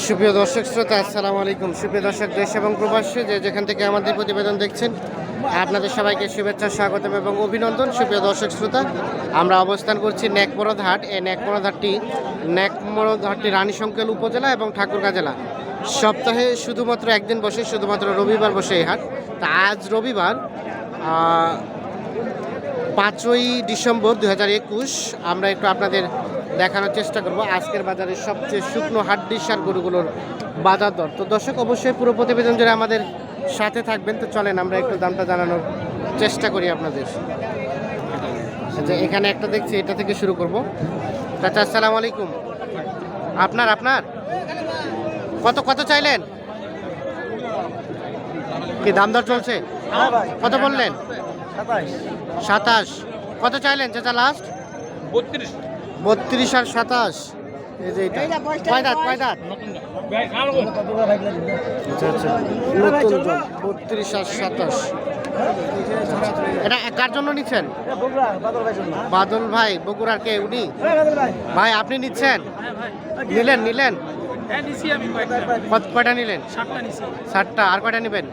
সুপ্রিয় দর্শক, শ্রোতা, আসসালামু আলাইকুম। সুপ্রিয় দর্শক, দেশ এবং প্রবাসী যে যেখান থেকে আমাদের প্রতিবেদন দেখছেন, আপনাদের সবাইকে শুভেচ্ছা, স্বাগতম এবং অভিনন্দন। সুপ্রিয় দর্শক, শ্রোতা, আমরা অবস্থান করছি নেকমরদ হাট। এই নেকমরদ হাটটি নেকমরদ হাটটি রানী সংকেল উপজেলা এবং ঠাকুরগাঁ জেলা। সপ্তাহে শুধুমাত্র একদিন বসে, শুধুমাত্র রবিবার বসে এই হাট। তা আজ রবিবার পাঁচই ডিসেম্বর দু হাজার একুশ। আমরা একটু আপনাদের দেখানোর চেষ্টা করব। আজকের বাজারে সবচেয়ে শুকনো হাড্ডির সার গরুগুলোর বাজার দর। তো দর্শক অবশ্যই পুরো প্রতিবেদন জুড়ে আমাদের সাথে থাকবেন। তো চলেন আমরা একটু দামটা জানানোর চেষ্টা করি আপনাদের। আচ্ছা এখানে একটা দেখছি এটা থেকে শুরু করব। চাচা আসসালামু আলাইকুম। আপনার আপনার? কত কত চাইলেন? কি দাম দর চলছে? কত বললেন? সাতাশ। কত চাইলেন চাচা লাস্ট বত্রিশ। বত্রিশ আর সাতাশ। এই যে এটা কয় দাঁত কয় দাঁত? আচ্ছা আচ্ছা। নতুন বত্রিশ আর সাতাশ। এটা কার জন্য নিচ্ছেন? বাদল ভাই বগুড়ার কে উনি? ভাই আপনি নিচ্ছেন? নিলেন নিলেন? কয়টা নিলেন? ষাটটা আর কয়টা নেবেন?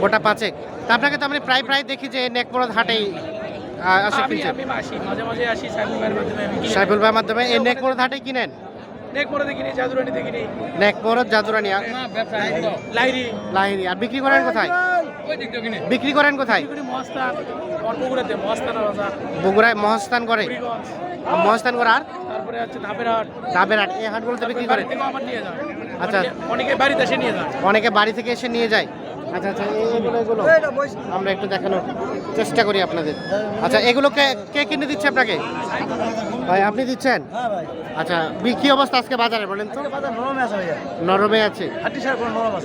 গোটা পাঁচেক। তা আপনাকে তো আমি প্রায় প্রায় দেখি যে নেকমরদ হাটেই আসে কিনছেন আমি আসি মাঝে মাঝে আসি সাইকেল ভাইয়ের মাধ্যমে আমি কিনি সাইফুল ভাইয়ের মাধ্যমে এই নেকমরদ হাটেই কিনেন? নেক পরে দেখিনি জাদুরানি দেখিনি। নেকমরদ জাদুরানি আর না ব্যবসা লাইরি লাহিরি আর বিক্রি করেন কোথায়? ওই দিক দিয়ে কিনে। বিক্রি করেন কোথায়? মস্তান মস্তান বাজার। বগুড়ায় মহস্থান করে। মহস্থান করে আর? তারপরে ধাপের হাট ডাবের হাট এই হাটগুলোতে বিক্রি করেন? আচ্ছা। অনেকে বাড়িতে এসে নিয়ে যায় অনেকে বাড়ি থেকে এসে নিয়ে যায়? আচ্ছা আচ্ছা। এই- এগুলো এগুলো আমরা একটু দেখানোর চেষ্টা করি আপনাদের। আচ্ছা এগুলো কে কে কিনে দিচ্ছে আপনাকে? ভাই আপনি দিচ্ছেন? আচ্ছা বি- কি অবস্থা আজকে বাজারে বলেন তো? নরমে আছে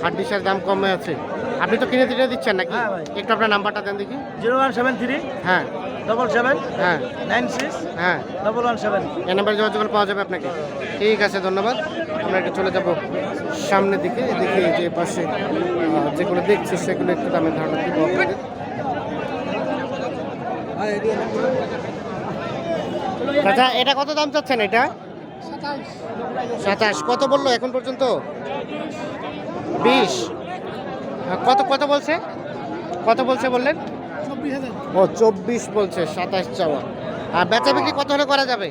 হাড্ডিসার দাম কমে আছে। আপনি তো কিনে দিতে দিচ্ছেন নাকি? হ্যাঁ একটু আপনার নাম্বারটা দেন দেখি। জিরো ওয়ান সেভেন থ্রি হ্যাঁ। ডবল সেভেন হ্যাঁ। নাইন সিক্স হ্যাঁ। Double one seven. এই নাম্বারে যোগাযোগ পাওয়া যাবে আপনাকে। ঠিক আছে ধন্যবাদ। আমরা একটু চলে যাব সামনের দিকে দেখি যে পাশে যেগুলো দেখছি, সেগুলো একটু দামের ধারণা দিব আচ্ছা এটা কত দাম চাচ্ছেন এটা? সাতাশ। কত বলল এখন পর্যন্ত? বিশ। কত কত বলছে? কত বলছে বললেন? ও, চব্বিশ বলছে, সাতাশ চাওয়া। আর বেচা বিক্রি কত হলে করা যাবে?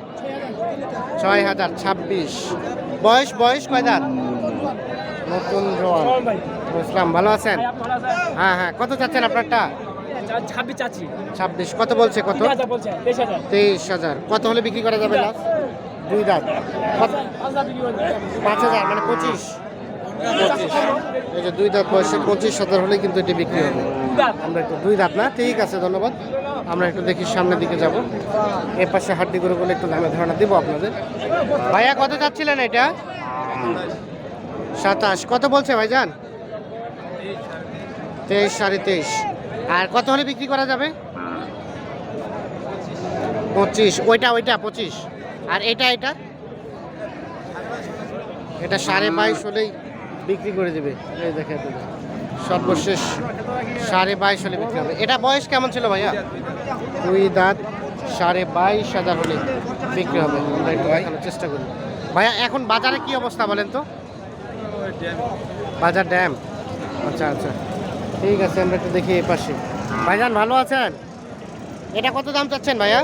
ছয় হাজার, ছাব্বিশ। বয়স বয়স কয় দাঁত? নতুন জোয়ান। বুঝলাম ভালো আছেন? হ্যাঁ হ্যাঁ কত চাচ্ছেন আপনারটা? ছাব্বিশ চাচ্ছি। ছাব্বিশ কত বলছে কত? তেইশ হাজার। কত হলে বিক্রি করা যাবে লাস্ট? দুই দাঁত। পাঁচ হাজার মানে পঁচিশ। পঁচিশ। এই যে দুই দাঁত বয়সে পঁচিশ হাজার হলে কিন্তু এটি বিক্রি হবে। আমরা একটু দুই দাঁত না? ঠিক আছে ধন্যবাদ। আমরা একটু দেখি সামনের দিকে যাব। এ পাশে হাড্ডি করে বলে একটু দামে ধারণা দিব আপনাদের। ভাইয়া কত চাচ্ছিলেন এটা? সাতাশ। কত বলছে ভাইজান? তেইশ সাড়ে তেইশ। আর কত হলে বিক্রি করা যাবে? পঁচিশ। ওইটা ওইটা পঁচিশ। আর এটা এটা? এটা সাড়ে বাইশ হলেই বিক্রি করে দেবে। এই দেখে। সর্বশেষ সাড়ে বাইশ হলে বিক্রি হবে। এটা বয়স কেমন ছিল ভাইয়া? দুই দাঁত সাড়ে বাইশ হাজার হলে বিক্রি হবে। আমরা একটু দেখানোর চেষ্টা করি ভাইয়া এখন বাজারে কি অবস্থা বলেন তো? বাজার ড্যাম। আচ্ছা আচ্ছা। ঠিক আছে আমরা একটু দেখি এই পাশে। ভাইজান ভালো আছেন? এটা কত দাম চাচ্ছেন ভাইয়া?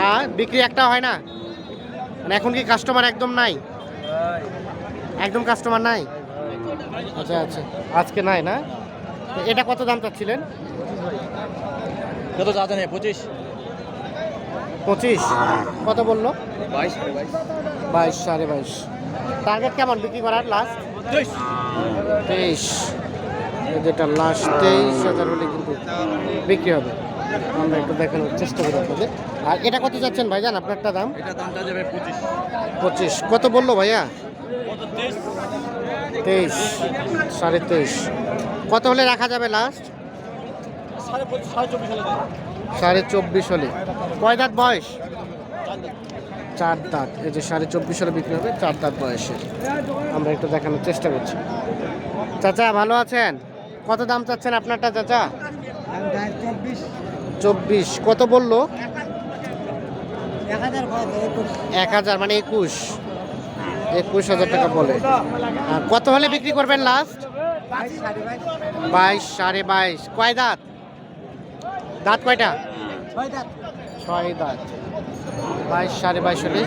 হ্যাঁ বিক্রি একটা হয় না? মানে এখন কি কাস্টমার একদম নাই? একদম কাস্টমার নাই? আচ্ছা আচ্ছা। আজকে নাই না? এটা কত দাম চাচ্ছিলেন? কত নেই পঁচিশ। পঁচিশ? কত বলল? বাইশ। বাইশ সাড়ে বাইশ। টার্গেট কেমন বিক্রি করার লাস্ট তেইশ। যেটা লাস্ট তেইশ হাজার হলে কিন্তু বিক্রি হবে। আমরা একটু দেখানোর চেষ্টা করি আপনাদের। আর এটা কত যাচ্ছেন ভাইজান? আপনারটা দাম? পঁচিশ। কত বলল ভাইয়া? তেইশ? সাড়ে তেইশ। কত হলে রাখা যাবে লাস্ট সাড়ে সাড়ে চব্বিশ হলে সাড়ে চব্বিশ হলে। কয় দাঁত বয়স? চার দাঁত। এই যে সাড়ে চব্বিশ হলে বিক্রি হবে চার দাঁত বয়সে। আমরা একটু দেখানোর চেষ্টা করছি। চাচা, ভালো আছেন? কত দাম চাচ্ছেন আপনারটা চাচা? চব্বিশ। কত বলল? এক হাজার মানে একুশ। একুশ হাজার টাকা বলে। কত হলে বিক্রি করবেন লাস্ট বাইশ, সাড়ে বাইশ। কয় দাঁত? দাঁত কয়টা? ছয় দাঁত। বাইশ, সাড়ে বাইশ হলে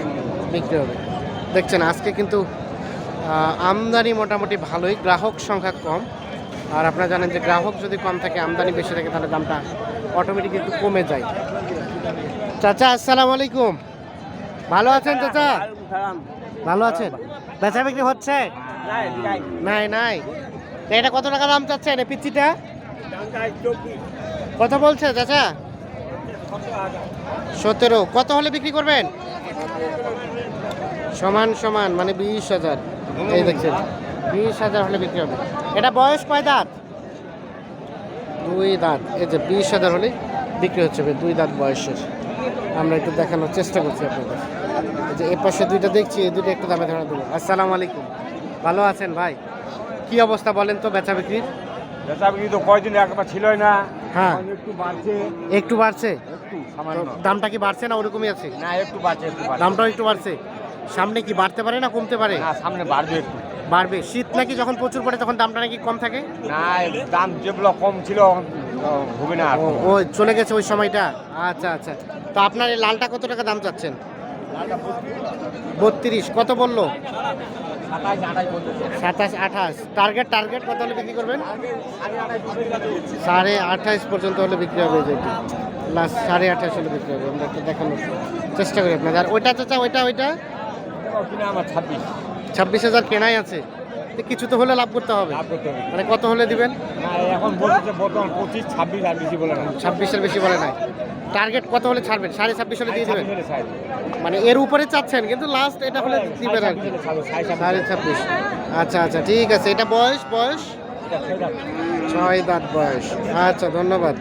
বিক্রি হবে। দেখছেন, আজকে কিন্তু আমদানি মোটামুটি ভালোই, গ্রাহক সংখ্যা কম। আর আপনারা জানেন যে গ্রাহক যদি কম থাকে, আমদানি বেশি থাকে, তাহলে দামটা অটোমেটিক একটু কমে যায়। চাচা, আসসালামু আলাইকুম। ভালো আছেন চাচা? ভালো আছেন? বেচা বিক্রি হচ্ছে? নাই নাই। এটা কত টাকা দাম চাচ্ছেন, এই পিচ্ছিটা? কত বলছে চাচা? সতেরো। কত হলে বিক্রি করবেন? সমান সমান মানে বিশ হাজার। এই দেখছেন, বিশ হাজার হলে বিক্রি হবে। এটা বয়স কয় দাঁত? দুই দাঁত। এই যে বিশ হাজার হলে বিক্রি হচ্ছে দুই দাঁত বয়সের। আমরা একটু দেখানোর চেষ্টা করছি আপনাদের। যে এ পাশে দুইটা দেখছি, এই দুটো একটু দামে ধারণা দেবো। আসসালামু আলাইকুম। ভালো আছেন ভাই? কি অবস্থা বলেন তো বেচা বিক্রির? বেচা বিক্রি তো কয়দিন একবার ছিলই না। হ্যাঁ। একটু বাড়ছে। একটু বাড়ছে? দামটা কি বাড়ছে না ওরকমই আছে? না একটু বাড়ছে একটু দামটাও একটু বাড়ছে। সামনে কি বাড়তে পারে না কমতে পারে? না সামনে বাড়বে একটু। বাড়বে। শীত নাকি যখন প্রচুর পড়ে তখন দামটা নাকি কম থাকে? না দাম যেগুলো কম ছিল হবে না ও ওই চলে গেছে ওই সময়টা? আচ্ছা আচ্ছা। তো আপনার এই লালটা কত টাকা দাম চাচ্ছেন? বত্রিশ। কত বলল? সাতাশ আঠাশ। টার্গেট টার্গেট কত হলে বিক্রি করবেন? সাড়ে আঠাশ পর্যন্ত হলে বিক্রি হবে যেটি লাস্ট সাড়ে আঠাশ হলে বিক্রি হবে। আমরা একটু দেখানোর চেষ্টা করি আপনাদের। আর ওইটা চাচা ওইটা? ওইটা আমার ছাব্বিশ। ছাব্বিশ হাজার কেনাই আছে। কিছু তো হলে লাভ করতে হবে। মানে কত হলে দিবেন? এখন বর্তমান পঁচিশ ছাব্বিশ আর বেশি বলে না ছাব্বিশের বেশি বলে নাই। টার্গেট কত হলে ছাড়বেন? সাড়ে ছাব্বিশ হলে দিয়ে দেবেন। মানে এর উপরে চাচ্ছেন কিন্তু লাস্ট এটা হলে দিবেন আর কি। সাড়ে ছাব্বিশ। আচ্ছা আচ্ছা ঠিক আছে। এটা বয়স বয়স। ছয় দাঁত। বয়স। আচ্ছা ধন্যবাদ।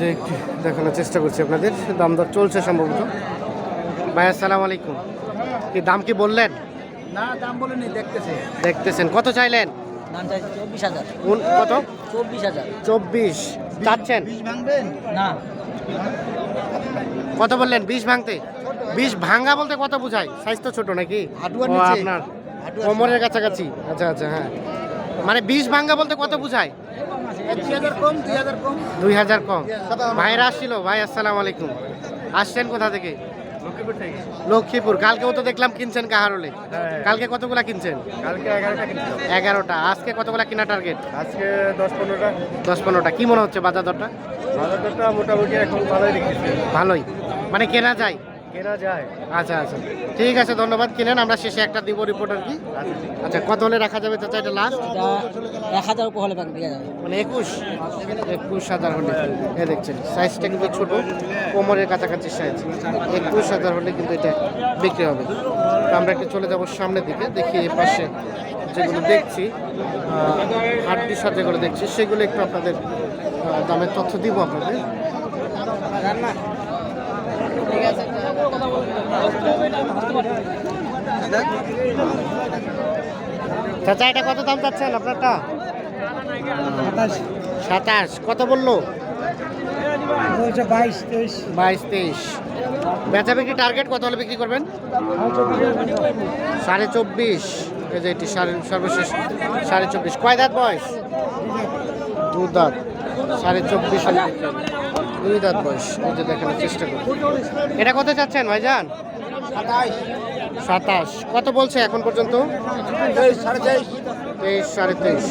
যে একটু দেখানোর চেষ্টা করছি আপনাদের। দাম দর চলছে সম্ভবত। ভাই আসসালামু আলাইকুম। কি দাম কি বললেন? না দাম বলেনি দেখতেছে। দেখতেছেন। কত চাইলেন? দাম চাই চব্বিশ হাজার। কত? চব্বিশ হাজার। চব্বিশ। চাচ্ছেন? না। কত বললেন? বিষ ভাঙতে? বিষ ভাঙা বলতে কত বোঝায়? সাইজ তো ছোট নাকি? আপনার কোমরের কাছাকাছি। আচ্ছা আচ্ছা হ্যাঁ। মানে বিষ ভাঙ্গা বলতে কত বোঝায়? দুই হাজার কম দুই হাজার কম। দুই ভাইরা আসছিল। ভাই আসসালামু আলাইকুম। আসছেন কোথা থেকে? লক্ষ্মীপুর কালকেও তো দেখলাম কিনছেন কাহারলে। হলে কালকে কতগুলা কিনছেন? কালকে এগারোটা এগারোটা। আজকে কতগুলা কিনা টার্গেট আজকে দশ পনেরোটা। দশ পনেরোটা। কি মনে হচ্ছে বাজার দরটা বাজার দরটা মোটামুটি এখন ভালোই দেখতেছে। ভালোই। মানে কেনা যায়? কেনা যায়। আচ্ছা আচ্ছা। ঠিক আছে ধন্যবাদ কিনেন। আমরা শেষে একটা দিব রিপোর্ট আর কি। আচ্ছা কত হলে রাখা যাবে চাচা এটা লাস্ট এক হাজার উপর হলে দেওয়া যাবে। মানে একুশ? একুশ হাজার হলে। এ দেখছেন সাইজটা কিন্তু ছোট কোমরের কাছাকাছি সাইজ একুশ হাজার হলে কিন্তু এটা বিক্রি হবে। তো আমরা একটু চলে যাব সামনের দিকে দেখি এ পাশে যেগুলো দেখছি হাড্ডির সাথে যেগুলো দেখছি সেগুলো একটু আপনাদের দামের তথ্য দিব আপনাদের। চাচা এটা কত দাম চাচ্ছেন আপনারটা? সাতাশ। কত বলল? বাইশ তেইশ। বেচা বিক্রি টার্গেট কত হলে বিক্রি করবেন? সাড়ে চব্বিশ। এই যে এটি সর্বশেষ সাড়ে চব্বিশ। কয় দাঁত বয়স? দু দাঁত। সাড়ে চব্বিশ হলে বিক্রি। দুই দাঁত বয়স, এই যে দেখানোর চেষ্টা করি এটা কত চাচ্ছেন ভাইজান? সাতাশ। কত বলছে এখন পর্যন্ত? তেইশ, সাড়ে তেইশ।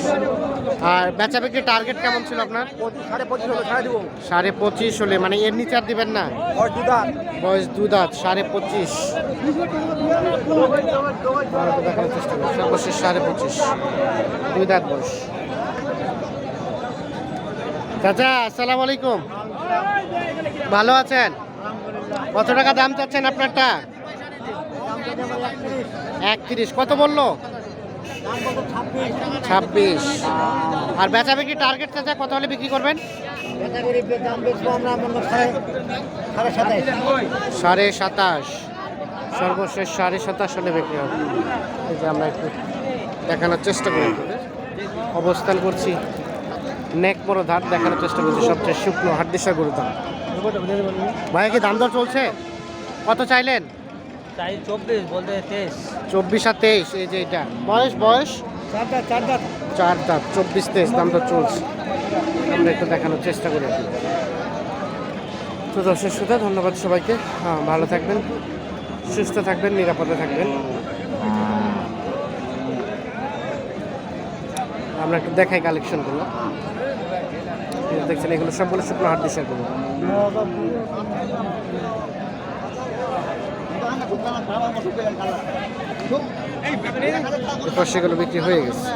আর বেচা বিক্রি টার্গেট কেমন ছিল আপনার? সাড়ে পঁচিশ হলে মানে এর নিচে আর দিবেন না? বয়স দু দাঁত, সাড়ে পঁচিশ। দেখানোর চেষ্টা করি সর্বশেষ সাড়ে পঁচিশ। দুই দাঁত বয়স। চাচা, আসসালামু আলাইকুম। ভালো আছেন? কত টাকা দাম চাচ্ছেন আপনারটা? একত্রিশ। কত বলল? ছাব্বিশ। আর বেচা বিক্রি টার্গেট চাচা কত হলে বিক্রি করবেন? সাড়ে সাতাশ। সর্বশেষ সাড়ে সাতাশ হলে বিক্রি হবে। আমরা একটু দেখানোর চেষ্টা করি অবস্থান করছি। নেক বড় ধার দেখানোর চেষ্টা করছি সবচেয়ে শুকনো হাড্ডিসা গরু দাম ভাইয়া কি দাম দর চলছে? কত চাইলেন? চাই চব্বিশ বলতে তেইশ। চব্বিশ আর তেইশ এই যে এটা। বয়স বয়স? চার দাঁত চব্বিশ তেইশ দাম তো চলছে। আমরা একটু দেখানোর চেষ্টা করি। তো দর্শক শ্রোতা ধন্যবাদ সবাইকে। হ্যাঁ ভালো থাকবেন সুস্থ থাকবেন নিরাপদে থাকবেন। আমরা একটু দেখাই কালেকশনগুলো এই যে দেখছেন এগুলো সবগুলো শুকনো হাট দিশা করব। সেগুলো বিক্রি হয়ে গেছে।